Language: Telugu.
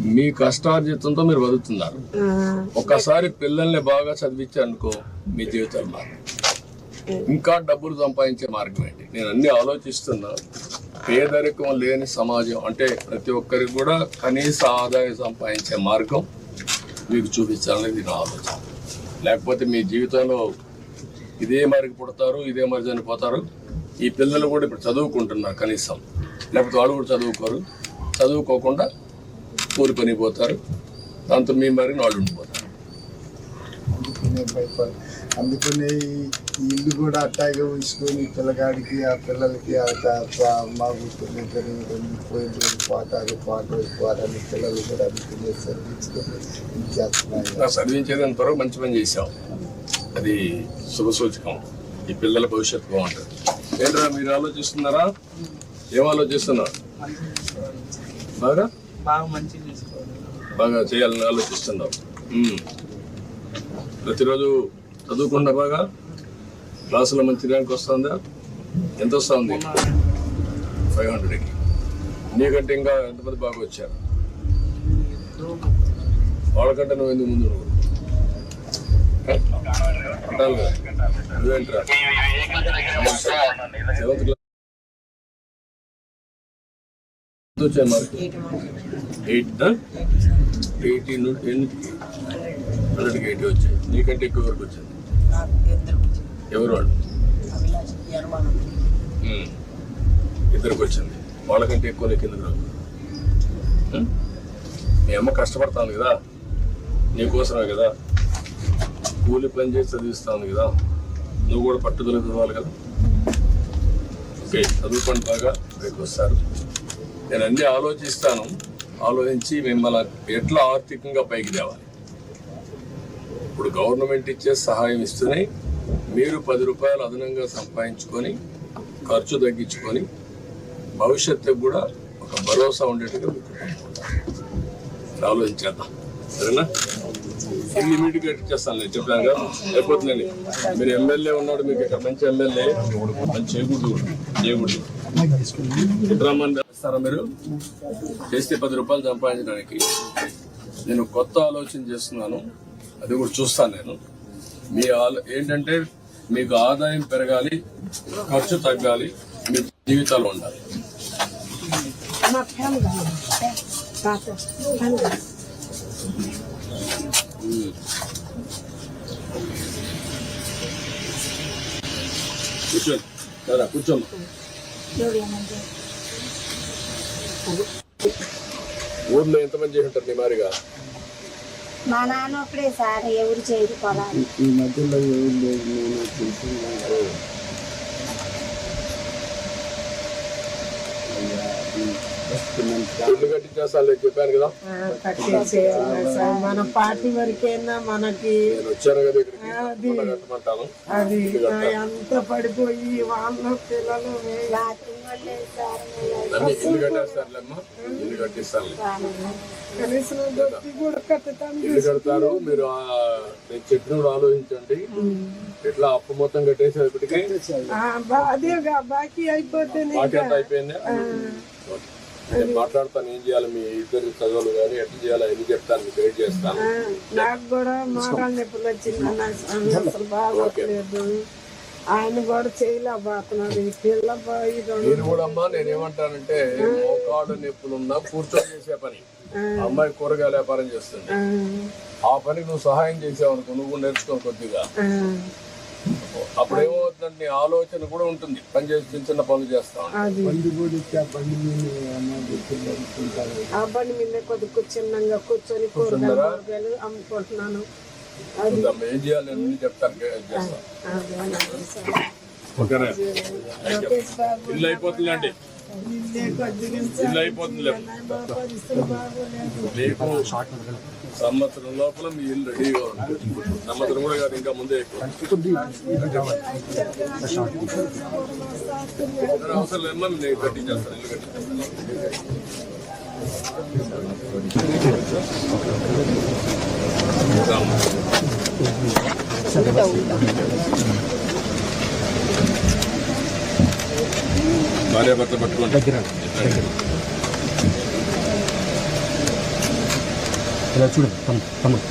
మీ కష్టార్జితంతో మీరు బతుకుతున్నారు. ఆ, ఒక్కసారి పిల్లల్ని బాగా చదివించారనుకో మీ జీవితాలు మారు ఇంకా డబ్బులు సంపాదించే మార్గం ఏంటి? నేను అన్ని ఆలోచిస్తున్నా. పేదరికం లేని సమాజం అంటే ప్రతి ఒక్కరికి కూడా కనీస ఆదాయం సంపాదించే మార్గం మీకు చూపించాలనేది నా ఆలోచన లేకపోతే మీ జీవితంలో ఇదే మరికి పుడతారు ఇదే మరి చనిపోతారు. ఈ పిల్లలు కూడా ఇప్పుడు చదువుకుంటున్నారు కనీసం. లేకపోతే వాళ్ళు కూడా చదువుకోరు. చదువుకోకుండా కూలి పని పోతారు దాంతో మీ మరి వాళ్ళు ఉండిపోతారు అందుకనే ఇల్లు కూడా అట్టాగే ఉంచుకొని పిల్లగాడికి ఆ పిల్లలకి మా పోయి పోతారు పాట పోతారు పిల్లలు కూడా అందుకనే చదివించుకొని ఇది చేస్తున్నాయి. నా చదివించేది అంతవరకు మంచి పని చేశాం. అది శుభ సూచకం. ఈ పిల్లల భవిష్యత్తు బాగుంటుంది. ఏంట్రా మీరు ఆలోచిస్తున్నారా? ఏం ఆలోచిస్తున్నారు? బాగా? బాగా మంచిగా చూసుకోవాలి. బాగా చేయాలని ఆలోచిస్తున్నావు. ప్రతిరోజు చదువుకుండా బాగా క్లాసులో మంచి ర్యాంక్ వస్తుందా? ఎంత వస్తుంది? ఫైవ్ హండ్రెడ్కి. నీకంటే ఇంకా ఎంతమంది బాగా వచ్చారు? వాళ్ళకంటే నువ్వు ఎందుకు ముందు నువ్వు? నువ్వేంట్రా? సెవెంత్ క్లాస్ వచ్చాయి ఎయిట్ ఎయిటీ ఎన్నిటికి హండ్రెడ్కి ఎయిటీ వచ్చాయి. నీకంటే ఎక్కువ వరకు వచ్చింది ఎవరు వాళ్ళు. ఇద్దరికి వచ్చింది. వాళ్ళకంటే ఎక్కువ రాదు ఉమ్? మీ అమ్మ కష్టపడతాను కదా. నీకోసమే కదా. కూలి పని చేసి చదివిస్తాను కదా. నువ్వు కూడా పట్టుదల చదవాలి కదా. ఓకే చదువుకోండి బాగా. రేపు వస్తారు. నేను అన్ని ఆలోచిస్తాను. ఆలోచించి మిమ్మల్ని ఎట్లా ఆర్థికంగా పైకి తేవాలి? ఇప్పుడు గవర్నమెంట్ ఇచ్చే సహాయం ఇస్తూనే మీరు పది రూపాయలు అదనంగా సంపాదించుకొని ఖర్చు తగ్గించుకొని భవిష్యత్తుకు కూడా ఒక భరోసా ఉండేట్టుగా మీకు. ఆలోచించేద్దాం. సరేనా? ఇల్లు ఇమీడియట్గా చేస్తాను నేను. చెప్పాను కదా? అయిపోతుందండి. మీరు ఎమ్మెల్యే ఉన్నాడు మీకు ఇక్కడ మంచి ఎమ్మెల్యే. మంచి చేయకూడదు. చేయకూడదు. ఇస్తారా మీరు? చేస్తే పది రూపాయలు సంపాదించడానికి. నేను కొత్త ఆలోచన చేస్తున్నాను. అది కూడా చూస్తాను నేను. మీ ఆలో ఏంటంటే మీకు ఆదాయం పెరగాలి ఖర్చు తగ్గాలి మీ జీవితాలు ఉండాలి. మా ఫ్యాన్ కూర్చోండి. కూర్చోమ్మా ఊర్లో ఎంతమంది చేసి ఉంటారు మారిగా? మా నాన్న ఒకడే సార్ ఎవరు చేయరు పొలాలు. ఈ మధ్యలో ఎవరు లేదు నేను చెప్పాను కదా. మన పార్టీ వరకైనా మనకి అది అది ఎంత పడిపోయి వాళ్ళ పిల్లలు కనీసం కడతారు మీరు నేను చెప్పినప్పుడు ఆలోచించండి ఎట్లా అప్పు మొత్తం కట్టేసేపటికి అదేగా బాకీ అంతా అయిపోయిందా. నేను మాట్లాడతాను ఏం చేయాలి మీ ఇద్దరు చదువులు కానీ ఎట్లా చేయాలి ఎన్ని చెప్తాను గైడ్ చేస్తాను. నాకు కూడా మోకాళ్ళ నొప్పులు వచ్చింది అసలు బాగోట్లేదు ఆయన కూడా చేయలేకపోతున్నాడు ఈ పిల్ల పోయి నేను కూడా అమ్మా నేను ఏమంటానంటే మోకాడు నొప్పులున్నా కూర్చొని చేసే పని. అమ్మాయి కూరగాయల వ్యాపారం చేస్తుంది. ఆ, ఆ పనికి నువ్వు సహాయం చేసావు అనుకో నువ్వు నేర్చుకో కొద్దిగా. ఆ, అప్పుడు ఏమవుతుందంటే ఆలోచన కూడా ఉంటుంది. పని చేసి చిన్న చిన్న పనులు ఇచ్చి ఆ బండి మీద అన్నది పిల్లలు ఆ బండి మీద కొద్దిగా చిన్నంగా కూర్చొని కూరగాయలు అమ్ముకుంటున్నాను. ఏం చేయాలి? చెప్తాను చేస్తాను. ఓకేనా ఇల్లు అయిపోతుందండి. ఇల్లే కొద్దిగా ఇల్లు అయిపోతుంది మా పరిస్థితులు బాగోలేదు మీకు సంవత్సరం లోపల మీ ఇల్లు రెడీగా ఉంటుంది సంవత్సరం కూడా కాదు ఇంకా ముందే ఎక్కువ. అవసరం లేదమ్మా నేను కట్టించేస్తాను ఇల్లు కట్టించేస్తాను. భార్యాభర్త పట్టుకోండి. ఇలా చూడండి తమ్ముడు తమ్ముడు.